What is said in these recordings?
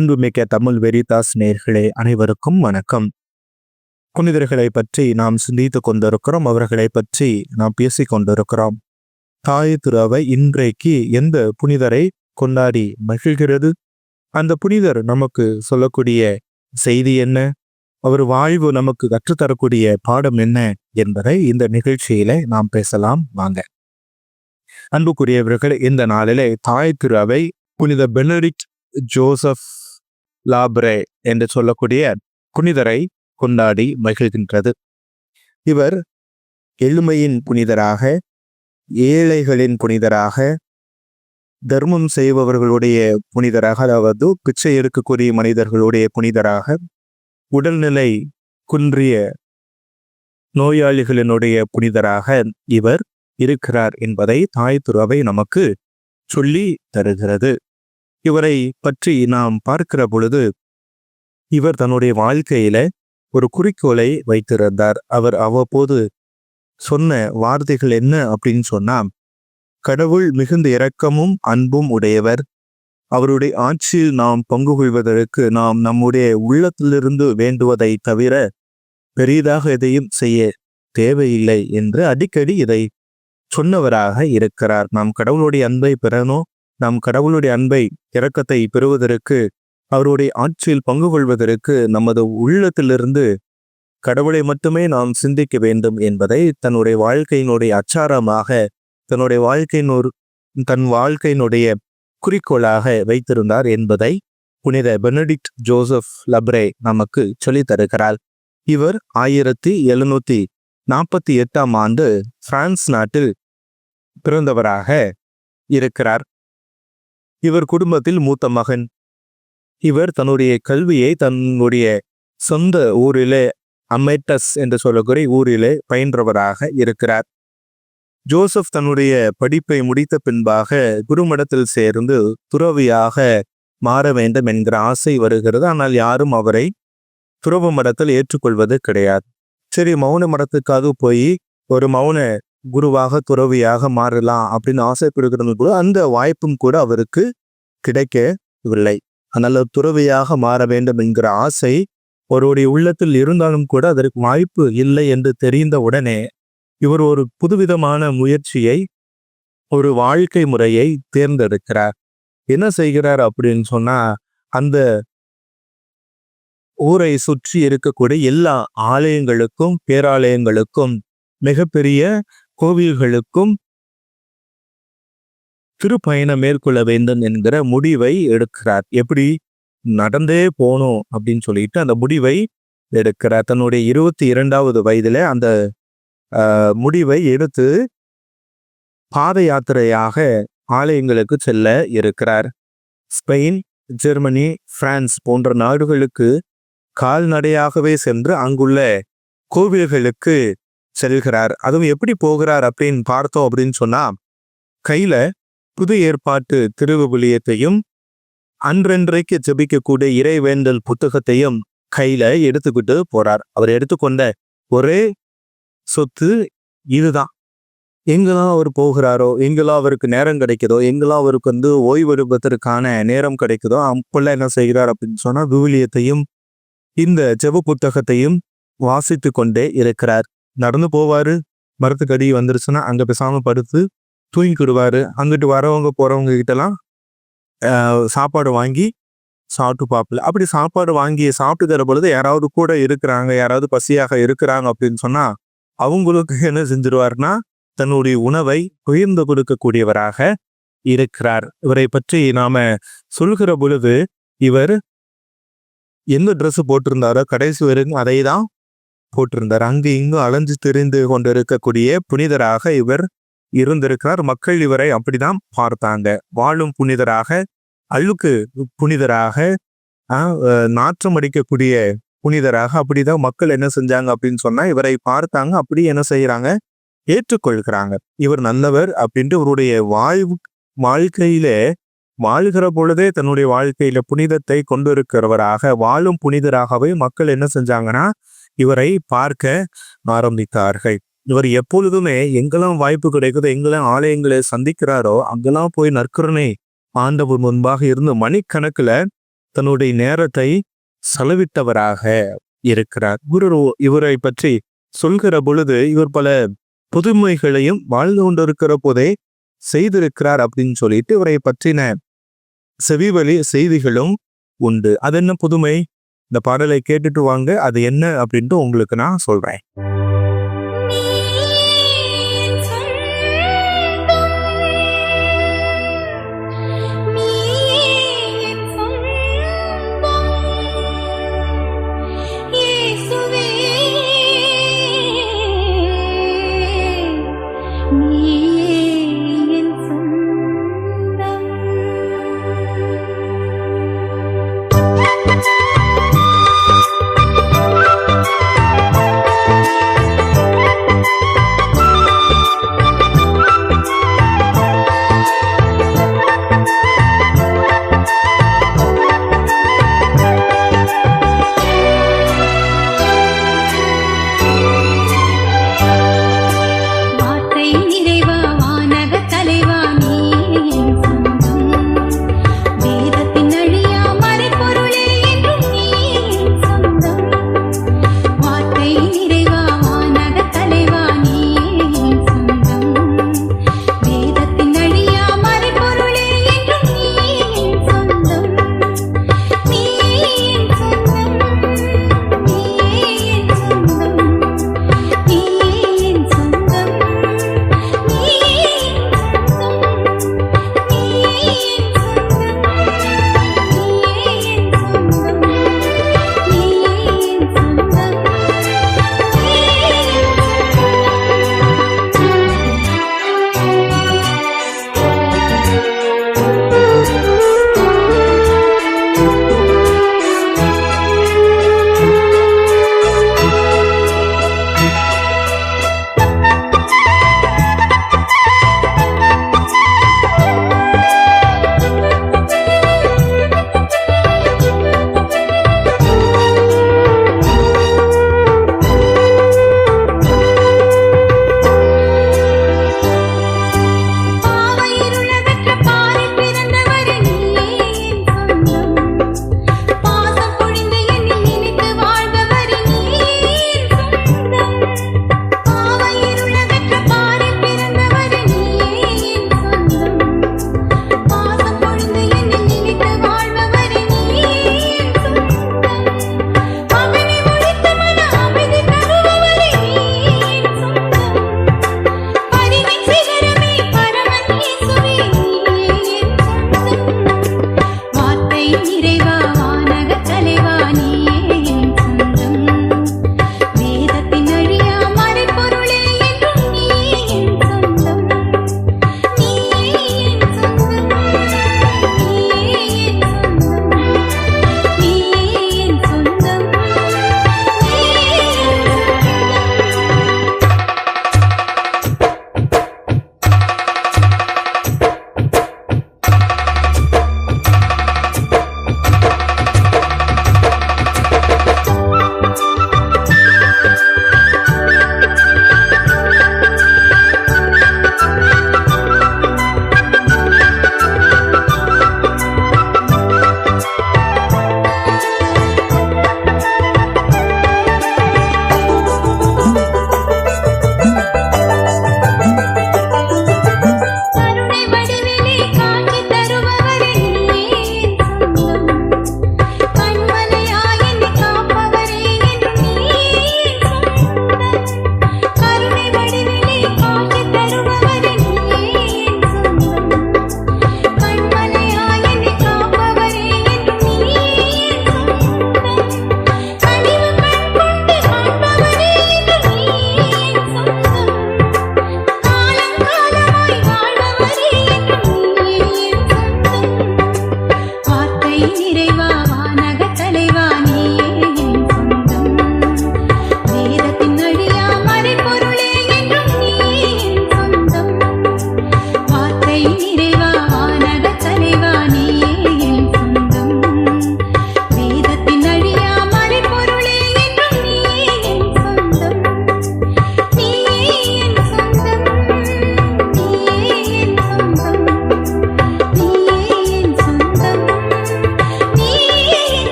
அன்புமிக்க தமிழ் வெரிதாஸ் நேர்களே அனைவருக்கும் வணக்கம். புனிதர்களை பற்றி நாம் சிந்தித்துக் கொண்டிருக்கிறோம் அவர்களை பற்றி நாம் பேசிக் கொண்டிருக்கிறோம். தாய் திருவை இன்றைக்கு எந்த புனிதரை கொண்டாடி மகிழ்கிறது? அந்த புனிதர் நமக்கு சொல்லக்கூடிய செய்தி என்ன? அவர் வாழ்வு நமக்கு கற்றுத்தரக்கூடிய பாடம் என்ன? என்பதை இந்த நிகழ்ச்சியில நாம் பேசலாம் வாங்க. அன்புக்குரியவர்கள் இந்த நாளிலே தாய் திருவை புனித பெனரிக் ஜோசப் லாப்ரே என்று சொல்லக்கூடிய புனிதரை கொண்டாடி மகிழ்கின்றது. இவர் எளிமையின் புனிதராக ஏழைகளின் புனிதராக தர்மம் செய்பவர்களுடைய புனிதராக அதாவது பிச்சை எடுக்கக்கூடிய மனிதர்களுடைய புனிதராக உடல்நிலை குன்றிய நோயாளிகளினுடைய புனிதராக இவர் இருக்கிறார் என்பதை தாய் துறவை நமக்கு சொல்லி தருகிறது. இவரை பற்றி நாம் பார்க்கிற பொழுது இவர் தன்னுடைய வாழ்க்கையில ஒரு குறிக்கோளை வைத்திருந்தார். அவர் அவ்வப்போது சொன்ன வார்த்தைகள் என்ன அப்படின்னு சொன்னா கடவுள் மிகுந்த இரக்கமும் அன்பும் உடையவர். அவருடைய ஆட்சியில் நாம் பங்கு கொள்வதற்கு நாம் நம்முடைய உள்ளத்திலிருந்து வேண்டுவதை தவிர பெரிதாக எதையும் செய்ய தேவையில்லை என்று அடிக்கடி இதை சொன்னவராக இருக்கிறார். நாம் கடவுளுடைய அன்பை பெறணும் நாம் கடவுளுடைய அன்பை இரக்கத்தை பெறுவதற்கு அவருடைய ஆட்சியில் பங்கு கொள்வதற்கு நமது உள்ளத்திலிருந்து கடவுளை மட்டுமே நாம் சிந்திக்க வேண்டும் என்பதை தன்னுடைய வாழ்க்கையினுடைய அச்சாரமாக தன்னுடைய வாழ்க்கையின் ஒரு தன் வாழ்க்கையினுடைய குறிக்கோளாக வைத்திருந்தார் என்பதை புனித பெனடிக்ட் ஜோசப் லப்ரே நமக்கு சொல்லித் தருகிறார். இவர் ஆயிரத்தி எழுநூத்தி நாற்பத்தி எட்டாம் ஆண்டு பிரான்ஸ் நாட்டில் பிறந்தவராக இருக்கிறார். இவர் குடும்பத்தில் மூத்த மகன். இவர் தன்னுடைய கல்வியை தன்னுடைய சொந்த ஊரிலே அமெட்டஸ் என்று சொல்லக்கூடிய ஊரிலே பயின்றவராக இருக்கிறார். ஜோசப் தன்னுடைய படிப்பை முடித்த பின்பாக குருமடத்தில் சேர்ந்து துறவியாக மாற வேண்டும் என்கிற ஆசை வருகிறது. ஆனால் யாரும் அவரை துறவு மடத்தில் ஏற்றுக்கொள்வது கிடையாது. சரி மௌன மடத்துக்காக போய் ஒரு மௌன குருவாக துறவியாக மாறலாம் அப்படின்னு ஆசைப்படுகிறது கூட அந்த வாய்ப்பும் கூட அவருக்கு கிடைக்கவில்லை. அதனால துறவியாக மாற வேண்டும் என்கிற ஆசை ஒருவருடைய உள்ளத்தில் இருந்தாலும் கூட அதற்கு வாய்ப்பு இல்லை என்று தெரிந்த உடனே இவர் ஒரு புதுவிதமான முயற்சியை ஒரு வாழ்க்கை முறையை தேர்ந்தெடுக்கிறார். என்ன செய்கிறார் அப்படின்னு சொன்னா அந்த ஊரை சுற்றி இருக்கக்கூடிய எல்லா ஆலயங்களுக்கும் பேராலயங்களுக்கும் மிகப்பெரிய கோவில்களுக்கும் திருப்பயணம் மேற்கொள்ள வேண்டும் என்கிற முடிவை எடுக்கிறார். எப்படி? நடந்தே போகணும் அப்படின்னு சொல்லிட்டு அந்த முடிவை எடுக்கிறார். தன்னுடைய இருபத்தி இரண்டாவது வயதுல அந்த ஆஹ், முடிவை எடுத்து பாத யாத்திரையாக ஆலயங்களுக்கு செல்ல இருக்கிறார். ஸ்பெயின் ஜெர்மனி பிரான்ஸ் போன்ற நாடுகளுக்கு கால்நடையாகவே சென்று அங்குள்ள கோவில்களுக்கு செல்கிறார். அதுவும் எப்படி போகிறார் அப்படின்னு பார்த்தோம் அப்படின்னு சொன்னா கையில புது ஏற்பாட்டு திருவிவிலியத்தையும் அன்றன்றைக்கு ஜபிக்கக்கூடிய இறைவேண்டல் புத்தகத்தையும் கையில எடுத்துக்கிட்டு போறார். அவர் எடுத்துக்கொண்ட ஒரே சொத்து இதுதான். எங்கெல்லாம் அவர் போகிறாரோ எங்கெல்லாம் அவருக்கு நேரம் கிடைக்குதோ எங்கெல்லாம் அவருக்கு வந்து ஓய்வெடுப்பதற்கான நேரம் கிடைக்குதோ அப்பெல்லாம் என்ன செய்கிறார் அப்படின்னு சொன்னா விவிலியத்தையும் இந்த ஜெப புத்தகத்தையும் வாசித்து கொண்டே இருக்கிறார். நடந்து போவாரு. மரத்துக்கடி வந்துருச்சுன்னா அங்கே பேசாமல் படுத்து தூங்கிக்கிடுவார். அங்கிட்டு வரவங்க போகிறவங்க கிட்டலாம் சாப்பாடு வாங்கி சாப்பிட்டு பார்ப்பல. அப்படி சாப்பாடு வாங்கி சாப்பிட்டு தர பொழுது யாராவது கூட இருக்கிறாங்க யாராவது பசியாக இருக்கிறாங்க அப்படின்னு சொன்னால் அவங்களுக்கு என்ன செஞ்சிருவார்னா தன்னுடைய உணவை உயர்ந்து கொடுக்கக்கூடியவராக இருக்கிறார். இவரை பற்றி நாம சொல்கிற பொழுது இவர் எந்த ட்ரெஸ் போட்டிருந்தாரோ கடைசி வரைக்கும் அதை தான் போட்டிருந்தார். அங்கு இங்கு அலைஞ்சு திரிந்து கொண்டிருக்கக்கூடிய புனிதராக இவர் இருந்திருக்கிறார். மக்கள் இவரை அப்படிதான் பார்த்தாங்க. வாழும் புனிதராக அழுக்கு புனிதராக அஹ், நாற்றம் அடிக்கக்கூடிய புனிதராக அப்படிதான் மக்கள் என்ன செஞ்சாங்க அப்படின்னு சொன்னா இவரை பார்த்தாங்க. அப்படி என்ன செய்யறாங்க ஏற்றுக்கொள்கிறாங்க. இவர் நல்லவர் அப்படின்ட்டு இவருடைய வாழ்வு வாழ்க்கையிலே வாழ்கிற பொழுதே தன்னுடைய வாழ்க்கையில புனிதத்தை கொண்டிருக்கிறவராக வாழும் புனிதராகவே மக்கள் என்ன செஞ்சாங்கன்னா இவரை பார்க்க ஆரம்பித்தார்கள். இவர் எப்பொழுதுமே எங்கெல்லாம் வாய்ப்பு கிடைக்குதோ எங்கெல்லாம் ஆலயங்களை சந்திக்கிறாரோ அங்கெல்லாம் போய் நற்கருணை ஆண்டவர் முன்பாக இருந்து மணிக்கணக்குல தன்னுடைய நேரத்தை செலவிட்டவராக இருக்கிறார். இவர் இவரை பற்றி சொல்கிற பொழுது இவர் பல புதுமைகளையும் வாழ்ந்து கொண்டிருக்கிற போதே செய்திருக்கிறார் அப்படின்னு சொல்லிட்டு இவரை பற்றின செவிவழி செய்திகளும் உண்டு. அது என்ன புதுமை? இந்த பாடலை கேட்டுட்டு வாங்க அது என்ன அப்படின்ட்டு உங்களுக்கு நான் சொல்றேன்.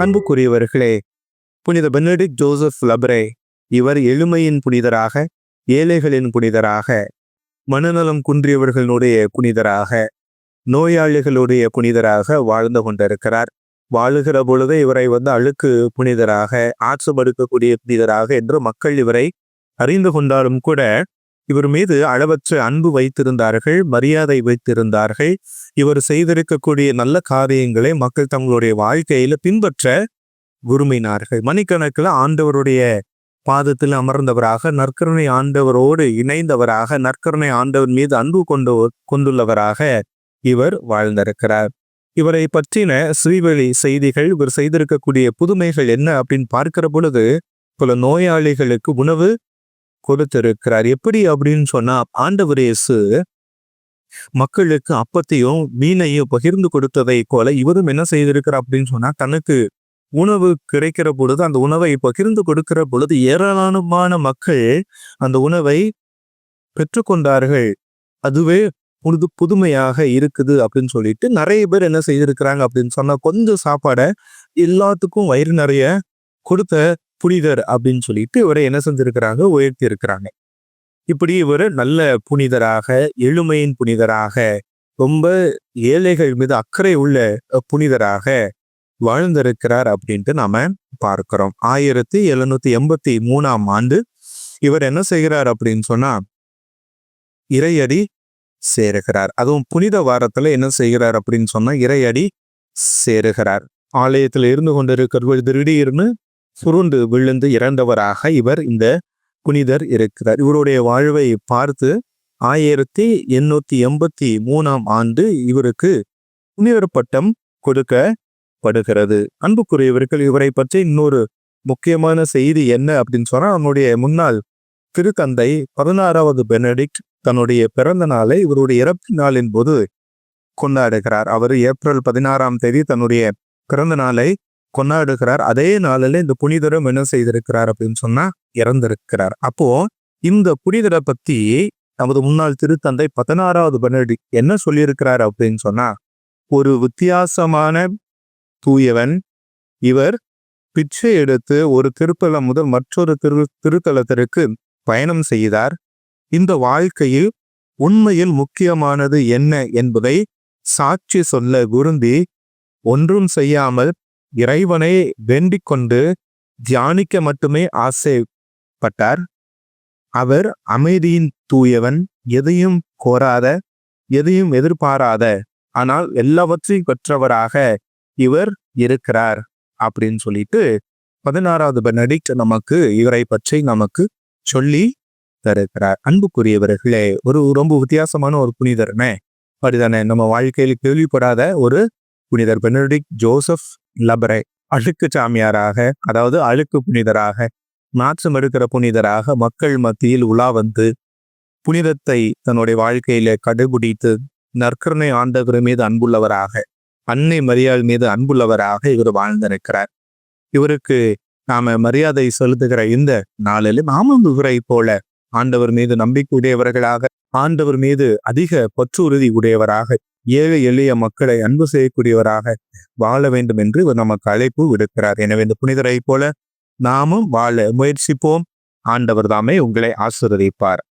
அன்புக்குரியவர்களே புனித பெனடிக் ஜோசப் லப்ரே இவர் எளிமையின் புனிதராக ஏழைகளின் புனிதராக மனநலம் குன்றியவர்களுடைய புனிதராக நோயாளிகளுடைய புனிதராக வாழ்ந்து கொண்டிருக்கிறார். வாழுகிற பொழுது இவரை வந்து அழுக்கு புனிதராக ஆற்றுப்படுக்கக்கூடிய புனிதராக என்று மக்கள் இவரை அறிந்து கொண்டாலும் கூட இவர் மீது அளவற்ற அன்பு வைத்திருந்தார்கள் மரியாதை வைத்திருந்தார்கள். இவர் செய்திருக்கக்கூடிய நல்ல காரியங்களை மக்கள் தங்களுடைய வாழ்க்கையில பின்பற்ற விரும்பினார்கள். மணிக்கணக்கில் ஆண்டவருடைய பாதத்தில் அமர்ந்தவராக நற்கருணை ஆண்டவரோடு இணைந்தவராக நற்கருணை ஆண்டவர் மீது அன்பு கொண்டு கொண்டுள்ளவராக இவர் வாழ்ந்திருக்கிறார். இவரை பற்றின ஸ்ரீவெளி செய்திகள் இவர் செய்திருக்கக்கூடிய புதுமைகள் என்ன அப்படின்னு பார்க்கிற பொழுது பல நோயாளிகளுக்கு உணவு கொடுத்திருக்கிறார். எப்படி அப்படின்னு சொன்னா ஆண்டவர் இயேசு மக்களுக்கு அப்பத்தையும் மீனையும் பகிர்ந்து கொடுத்ததை போல இவரும் என்ன செய்திருக்கிறார் அப்படின்னு சொன்னா தனக்கு உணவு கிடைக்கிற பொழுது அந்த உணவை பகிர்ந்து கொடுக்கிற பொழுது ஏராளமான மக்கள் அந்த உணவை பெற்றுக்கொண்டார்கள். அதுவே புது புதுமையாக இருக்குது அப்படின்னு சொல்லிட்டு நிறைய பேர் என்ன செய்திருக்கிறாங்க அப்படின்னு சொன்னா கொஞ்சம் சாப்பாடை எல்லாத்துக்கும் வயிறு நிறைய கொடுத்த புனிதர் அப்படின்னு சொல்லிட்டு இவரை என்ன செஞ்சிருக்கிறாங்க? உயர்த்தி இருக்கிறாங்க இப்படி இவர் நல்ல புனிதராக எளிமையின் புனிதராக ரொம்ப ஏழைகள் மீது அக்கறை உள்ள புனிதராக வாழ்ந்திருக்கிறார் அப்படின்ட்டு நாம பார்க்கிறோம். ஆயிரத்தி எழுநூத்தி எண்பத்தி மூணாம் ஆண்டு இவர் என்ன செய்கிறார் அப்படின்னு சொன்னா இறையடி சேருகிறார். அதுவும் புனித வாரத்துல என்ன செய்கிறார் அப்படின்னு சொன்னா இறையடி சேருகிறார். ஆலயத்தில் இருந்து கொண்டிருக்கிறவர் திடீர்னு சுருண்டு விழுந்து இறந்தவராக இவர் இந்த புனிதர் இருக்கிறார். இவருடைய வாழ்வை பார்த்து ஆயிரத்தி எண்ணூத்தி எண்பத்தி மூணாம் ஆண்டு இவருக்கு புனிதர் பட்டம் கொடுக்கப்படுகிறது. அன்புக்குரியவர்கள் இவரை பற்றி இன்னொரு முக்கியமான செய்தி என்ன அப்படின்னு சொன்னால் நம்முடைய முன்னாள் திருத்தந்தை பதினாறாவது பெனடிக்ட் தன்னுடைய பிறந்த நாளை இவருடைய இறப்பு நாளின் போது கொண்டாடுகிறார். அவர் ஏப்ரல் பதினாறாம் தேதி தன்னுடைய பிறந்த நாளை கொண்டாடுகிறார். அதே நாளில் இந்த புனிதரும் என்ன செய்திருக்கிறார் அப்படின்னு சொன்னா இறந்திருக்கிறார். அப்போ இந்த புனிதரை பத்தி நமது முன்னாள் திருத்தந்தை பதினாறாவது பெனடிக் என்ன சொல்லியிருக்கிறார் அப்படின்னு சொன்னா ஒரு வித்தியாசமான தூயவன் இவர் பிச்சை எடுத்து ஒரு திருத்தலம் முதல் மற்றொரு திரு திருத்தலத்திற்கு பயணம் செய்தார். இந்த வாழ்க்கையில் உண்மையில் முக்கியமானது என்ன என்பதை சாட்சி சொல்ல விரும்பி ஒன்றும் செய்யாமல் இறைவனை வேண்டிக் கொண்டு தியானிக்க மட்டுமே ஆசைப்பட்டார். அவர் அமைதியின் தூயவன் எதையும் கோராத எதையும் எதிர்பாராத ஆனால் எல்லாவற்றையும் பெற்றவராக இவர் இருக்கிறார் அப்படின்னு சொல்லிட்டு பதினாறாவது பெனடிக்ட் நமக்கு இவரை பற்றி நமக்கு சொல்லி தருகிறார். அன்புக்குரியவர்களே ஒரு ரொம்ப வித்தியாசமான ஒரு புனிதர்னே அப்படிதானே நம்ம வாழ்க்கையில் கேள்விப்படாத ஒரு புனிதர் பெனடிக் ஜோசப் லபரை அழுக்கு சாமியாராக அதாவது அழுக்கு புனிதராக நாற்றம் எடுக்கிற புனிதராக மக்கள் மத்தியில் உலா வந்து புனிதத்தை தன்னுடைய வாழ்க்கையில கடைபிடித்து நற்கருணை ஆண்டவர் மீது அன்புள்ளவராக அன்னை மரியாள் மீது அன்புள்ளவராக இவர் வாழ்ந்திருக்கிறார். இவருக்கு நாம மரியாதை செலுத்துகிற இந்த நாளிலும் நாமும் இவரை போல ஆண்டவர் மீது நம்பிக்கையுடையவர்களாக ஆண்டவர் மீது அதிக பற்று உறுதி உடையவராக ஏழை எளிய மக்களை அன்பு செய்யக்கூடியவராக வாழ வேண்டும் என்று இவர் நமக்கு அழைப்பு விடுக்கிறார். எனவே இந்த புனிதரை போல நாமும் வாழ முயற்சிப்போம். ஆண்டவர் தாமே உங்களை ஆசிர்வதிப்பார்.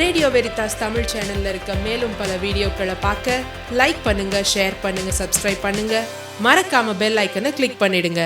ரேடியோ வெரிதாஸ் தமிழ் சேனல்ல இருக்க மேலும் பல வீடியோக்களை பார்க்க லைக் பண்ணுங்க ஷேர் பண்ணுங்க சப்ஸ்கிரைப் பண்ணுங்க. மறக்காம பெல் ஐக்கனை கிளிக் பண்ணிடுங்க.